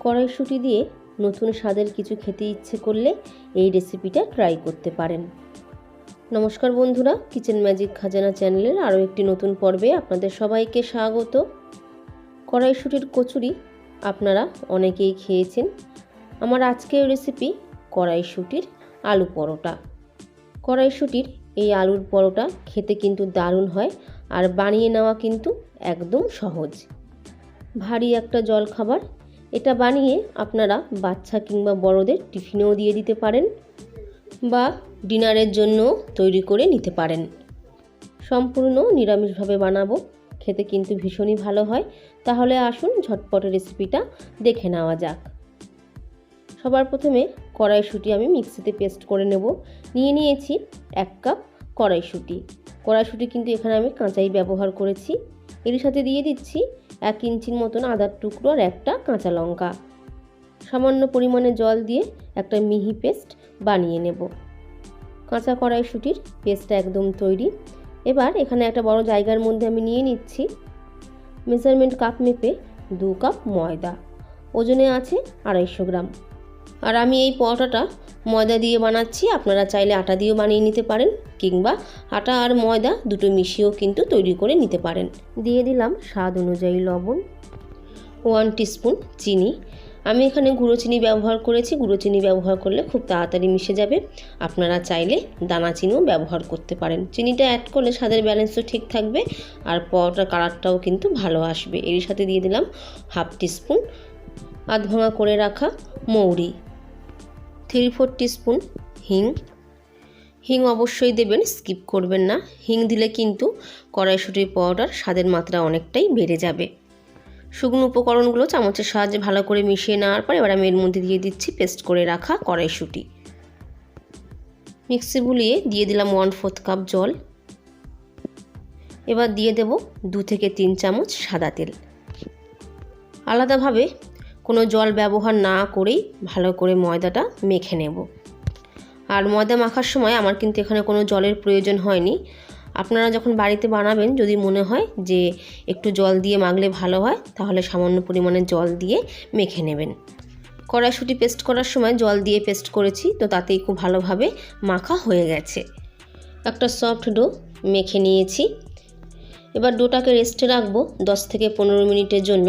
কড়াইশুঁটি দিয়ে নতুন স্বাদের কিছু খেতে ইচ্ছে করলে এই রেসিপিটা ট্রাই করতে পারেন। নমস্কার বন্ধুরা কিচেন ম্যাজিক খাজানা চ্যানেলের আরও একটি নতুন পর্বে আপনাদের সবাইকে স্বাগত। কড়াইশুঁটির কচুরি আপনারা অনেকেই খেয়েছেন। আমার আজকের রেসিপি কড়াইশুঁটির আলু পরোটা। কড়াইশুঁটির এই আলুর পরোটা খেতে কিন্তু দারুণ হয় আর বানিয়ে নেওয়া কিন্তু একদম সহজ। ভারী একটা জল খাবার এটা বানিয়ে আপনারা বাচ্চা কিংবা বড়দের টিফিনেও দিয়ে দিতে পারেন বা ডিনারের জন্য তৈরি করে নিতে পারেন। সম্পূর্ণ নিরামিষভাবে বানাবো, খেতে কিন্তু ভীষণই ভালো হয়। তাহলে আসুন ঝটপট রেসিপিটা দেখে নেওয়া যাক। সবার প্রথমে কড়াইশুঁটি আমি মিক্সিতে পেস্ট করে নেব। নিয়ে নিয়েছি এক কাপ কড়াইশুঁটি। কড়াইশুঁটি কিন্তু এখানে আমি কাঁচাই ব্যবহার করেছি। এর সাথে দিয়ে দিচ্ছি এক ইঞ্চির মতন আদার টুকরো আর একটা কাঁচা লঙ্কা। সামান্য পরিমাণে জল দিয়ে একটা মিহি পেস্ট বানিয়ে নেব। কাঁচা কড়াইশুঁটির পেস্টটা একদম তৈরি। এবার এখানে একটা বড় জায়গার মধ্যে আমি নিয়ে নিচ্ছি মেজারমেন্ট কাপ মেপে দু কাপ ময়দা। ওজনে আছে আড়াইশো গ্রাম। আর আমি এই পরোটাটা ময়দা দিয়ে বানাচ্ছি। আপনারা চাইলে আটা দিয়েও বানিয়ে নিতে পারেন, কিংবা আটা আর ময়দা দুটো মিশিয়েও কিন্তু তৈরি করে নিতে পারেন। দিয়ে দিলাম স্বাদ অনুযায়ী লবণ ওয়ান টিস্পুন চিনি। আমি এখানে গুঁড়ো চিনি ব্যবহার করেছি। গুঁড়ো চিনি ব্যবহার করলে খুব তাড়াতাড়ি মিশে যাবে। আপনারা চাইলে দানা চিনিও ব্যবহার করতে পারেন। চিনিটা অ্যাড করলে স্বাদের ব্যালেন্সও ঠিক থাকবে, আর পরোটার কালারটাও কিন্তু ভালো আসবে। এর সাথে দিয়ে দিলাম হাফ টিস্পুন আধ ভাঙা করে রাখা মৌরি। থ্রি ফোর টিস্পুন হিং। হিং অবশ্যই দেবেন স্কিপ করবেন না। হিং দিলে কিন্তু কড়াইশুটির পাউডার স্বাদের মাত্রা অনেকটাই বেড়ে যাবে। শুকনো উপকরণগুলো চামচের সাহায্যে ভালো করে মিশিয়ে নেওয়ার পর এবার আমি এর মধ্যে দিয়ে দিচ্ছি পেস্ট করে রাখা কড়াইশুঁটি। মিক্সি বুলিয়ে দিয়ে দিলাম ওয়ান ফোর্থ কাপ জল। এবার দিয়ে দেব দু থেকে তিন চামচ সাদা তেল। আলাদাভাবে কোনো জল ব্যবহার না করেই ভালো করে ময়দাটা মেখে নেব। আর ময়দা মাখার সময় আমার কিন্তু এখানে কোনো জলের প্রয়োজন হয়নি। আপনারা যখন বাড়িতে বানাবেন, যদি মনে হয় যে একটু জল দিয়ে মাখলে ভালো হয়, তাহলে সামান্য পরিমাণে জল দিয়ে মেখে নেবেন। কড়াইশুঁটি পেস্ট করার সময় জল দিয়ে পেস্ট করেছি, তো তাতেই খুব ভালোভাবে মাখা হয়ে গেছে। একটা সফট ডো মেখে নিয়েছি। এবার ডোটাকে রেস্টে রাখব দশ থেকে পনেরো মিনিটের জন্য।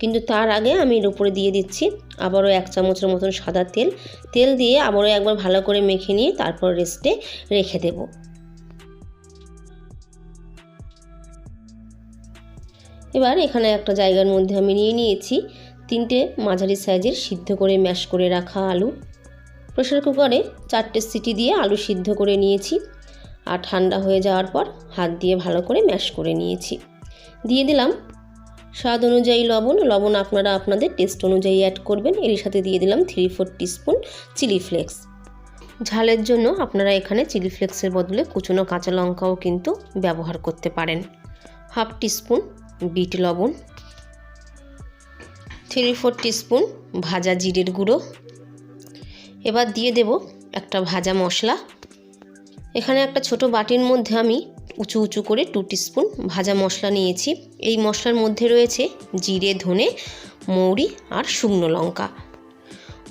কিন্তু তার আগে আমি এর উপরে দিয়ে দিচ্ছি আবারও এক চামচের মতন সাদা তেল। তেল দিয়ে আবারও একবার ভালো করে মেখে নিয়ে তারপর রেস্টে রেখে দেব। এবার এখানে একটা জায়গার মধ্যে আমি নিয়ে নিয়েছি তিনটে মাঝারি সাইজের সিদ্ধ করে ম্যাশ করে রাখা আলু। প্রেশার কুকারে চারটে সিটি দিয়ে আলু সিদ্ধ করে নিয়েছি। আর ঠান্ডা হয়ে যাওয়ার পর হাত দিয়ে ভালো করে ম্যাশ করে নিয়েছি। দিয়ে দিলাম স্বাদ অনুযায়ী লবণ। লবণ আপনারা আপনাদের টেস্ট অনুযায়ী অ্যাড করবেন। এর সাথে দিয়ে দিলাম three four teaspoon chilli flakes ঝালের জন্য আপনারা এখানে চিলি ফ্লেক্সের বদলে কুচনো কাঁচা লঙ্কাও কিন্তু ব্যবহার করতে পারেন। হাফ টিস্পুন বিট লবণ। থ্রি ফোর টিস্পুন ভাজা জিরের গুঁড়ো। এবার দিয়ে দেব একটা ভাজা মশলা। এখানে একটা ছোট বাটির মধ্যে আমি উঁচু উঁচু করে টু টিস্পুন ভাজা মশলা নিয়েছি। এই মশলার মধ্যে রয়েছে জিরে, ধনে, মৌরি আর শুকনো লঙ্কা।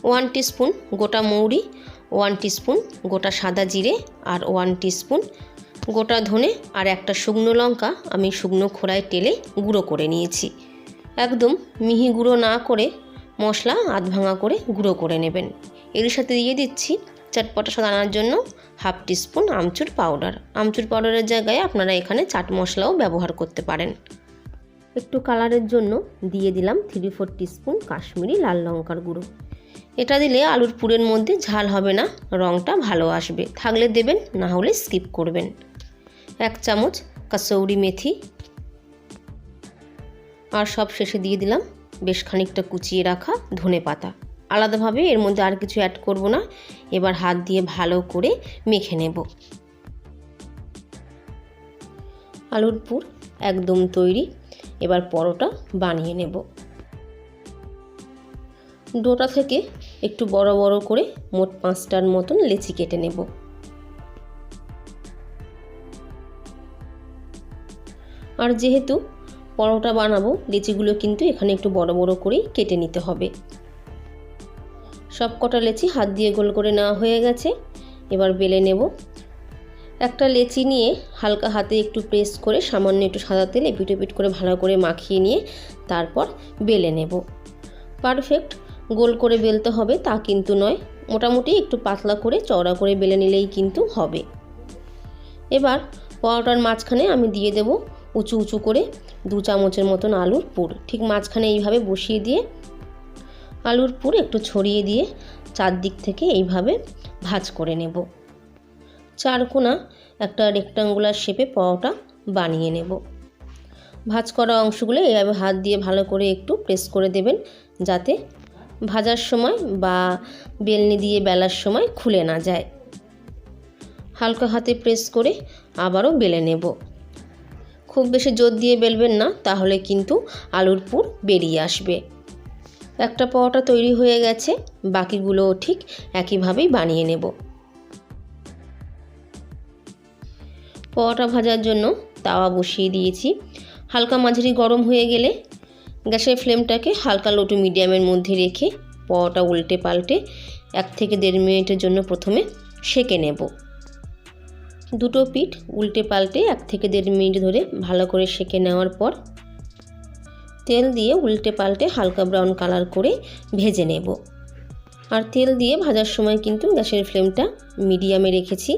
ওয়ান টিস্পুন গোটা মৌরি ওয়ান টিস্পুন গোটা সাদা জিরে আর ওয়ান টিস্পুন গোটা ধনে আর একটা শুকনো লঙ্কা আমি শুকনো খোড়ায় টেলে গুঁড়ো করে নিয়েছি। একদম মিহি গুঁড়ো না করে মশলা আধ ভাঙা করে গুঁড়ো করে নেবেন। এর সাথে দিয়ে দিচ্ছি চটপটা স্বাদ আনার জন্য half teaspoon amchur powder. Amchur পাউডারের জায়গায় আপনারা এখানে চাট মশলাও ব্যবহার করতে পারেন। একটু কালারের জন্য দিয়ে দিলাম থ্রি ফোর টিস্পুন কাশ্মীরি লাল লঙ্কার গুঁড়ো। এটা দিলে আলুর পুরের মধ্যে ঝাল হবে না রঙটা ভালো আসবে। থাকলে দেবেন, না হলে স্কিপ করবেন। এক চামচ কাসৌরি মেথি। আর সব শেষে দিয়ে দিলাম বেশ খানিকটা কুচিয়ে রাখা ধনে পাতা আলাদাভাবে এর মধ্যে আর কিছু অ্যাড করব না। এবার হাত দিয়ে ভালো করে মেখে নেব। আলুর পুর একদম তৈরি। এবার পরোটা বানিয়ে নেব। ডোটা থেকে একটু বড় বড় করে মোট পাঁচটার মতন লেচি কেটে নেব। আর যেহেতু পরোটা বানাবো, লেচিগুলো কিন্তু এখানে একটু বড় বড় করেই কেটে নিতে হবে। সব কটা লেচি হাত দিয়ে গোল করে নেওয়া হয়ে গেছে। এবার বেলে নেব। একটা লেচি নিয়ে হালকা হাতে একটু প্রেস করে সামান্য একটু সাদা তেল এপিট এপিট করে ভালো করে মাখিয়ে নিয়ে তারপর বেলে নেব। পারফেক্ট গোল করে বেলতে হবে তা কিন্তু নয়, মোটামুটি একটু পাতলা করে চওড়া করে বেলে নিলেই কিন্তু হবে। এবার পরোটার মাঝখানে আমি দিয়ে দেব উঁচু উঁচু করে দু চামচের মতন আলুর পুর। ঠিক মাঝখানে এইভাবে বসিয়ে দিয়ে আলুর পুর একটু ছড়িয়ে দিয়ে চারদিক থেকে এইভাবে ভাজ করে নেব। চারকোনা একটা রেক্টাঙ্গুলার শেপে পরোটা বানিয়ে নেব। ভাজ করা অংশগুলো এইভাবে হাত দিয়ে ভালো করে একটু প্রেস করে দেবেন যাতে ভাজার সময় বা বেলনি দিয়ে বেলার সময় খুলে না যায়। হালকা হাতে প্রেস করে আবারও বেলে নেব। খুব বেশি জোর দিয়ে বেলবেন না, তাহলে কিন্তু আলুর পুর বেরিয়ে আসবে। একটা পরোটা তৈরি হয়ে গেছে বাকিগুলোও ঠিক একইভাবেই বানিয়ে নেব। পরোটা ভাজার জন্য তাওয়া বসিয়ে দিয়েছি। হালকা মাঝারি গরম হয়ে গেলে গ্যাসের ফ্লেমটাকে হালকা লোটু মিডিয়ামের মধ্যে রেখে পরোটা উল্টে পাল্টে এক থেকে দেড় মিনিটের জন্য প্রথমে সেকে নেব। দুটো পিঠ উল্টে পাল্টে এক থেকে দেড় মিনিট ধরে ভালো করে সেকে নেওয়ার পর তেল দিয়ে উল্টে পাল্টে হালকা ব্রাউন কালার করে ভেজে নেব। আর তেল দিয়ে ভাজার সময় কিন্তু গ্যাসের ফ্লেমটা মিডিয়ামে রেখেছি।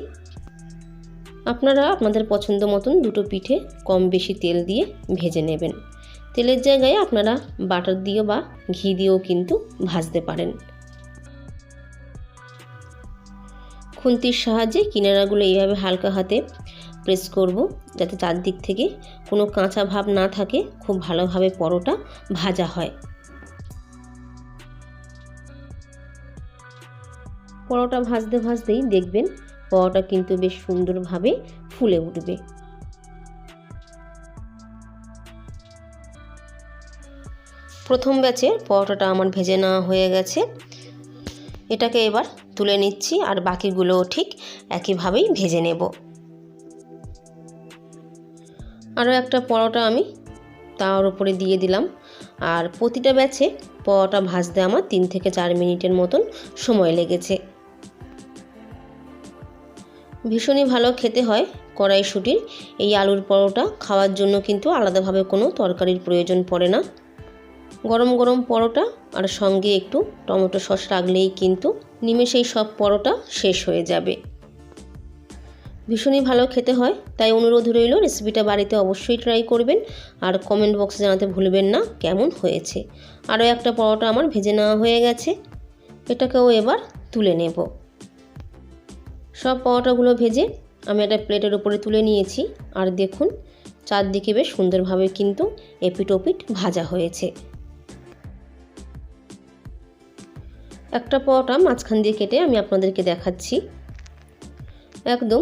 আপনারা আপনাদের পছন্দ মতন দুটো পিঠে কম বেশি তেল দিয়ে ভেজে নেবেন। তেলের জায়গায় আপনারা বাটার দিয়েও বা ঘি দিয়েও কিন্তু ভাজতে পারেন। খুন্তির সাহায্যে কিনারাগুলো এইভাবে হালকা হাতে প্রেস করব যাতে চারদিক থেকে কোনো কাঁচা ভাব না থাকে, খুব ভালোভাবে পরোটা ভাজা হয়। পরোটা ভাজতে ভাজতেই দেখবেন পরোটা কিন্তু বেশ সুন্দরভাবে ফুলে উঠবে। প্রথম ব্যাচে পরোটাটা আমার ভেজে নেওয়া হয়ে গেছে। এটাকে এবার তুলে নিচ্ছি আর বাকিগুলোও ঠিক একইভাবেই ভেজে নেব। আরও একটা পরোটা আমি তার উপরে দিয়ে দিলাম। আর প্রতিটা ব্যাচে পরোটা ভাজতে আমার তিন থেকে চার মিনিটের মতন সময় লেগেছে। ভীষণই ভালো খেতে হয় কড়াইশুটির। এই আলুর পরোটা খাওয়ার জন্য কিন্তু আলাদাভাবে কোনো তরকারির প্রয়োজন পড়ে না। গরম গরম পরোটা আর সঙ্গে একটু টমেটো সস রাখলেই কিন্তু নিমেষেই সব পরোটা শেষ হয়ে যাবে। ভীষণই ভালো খেতে হয়, তাই অনুরোধ রইল রেসিপিটা বাড়িতে অবশ্যই ট্রাই করবেন আর কমেন্ট বক্সে জানাতে ভুলবেন না কেমন হয়েছে। আরও একটা পরোটা আমার ভেজে নেওয়া হয়ে গেছে, এটাকেও এবার তুলে নেব। সব পরোটাগুলো ভেজে আমি একটা প্লেটের উপরে তুলে নিয়েছি, আর দেখুন চারদিকে বেশ সুন্দরভাবে কিন্তু এপিট ওপিট ভাজা হয়েছে। একটা পরোটা মাঝখান দিয়ে কেটে আমি আপনাদেরকে দেখাচ্ছি। একদম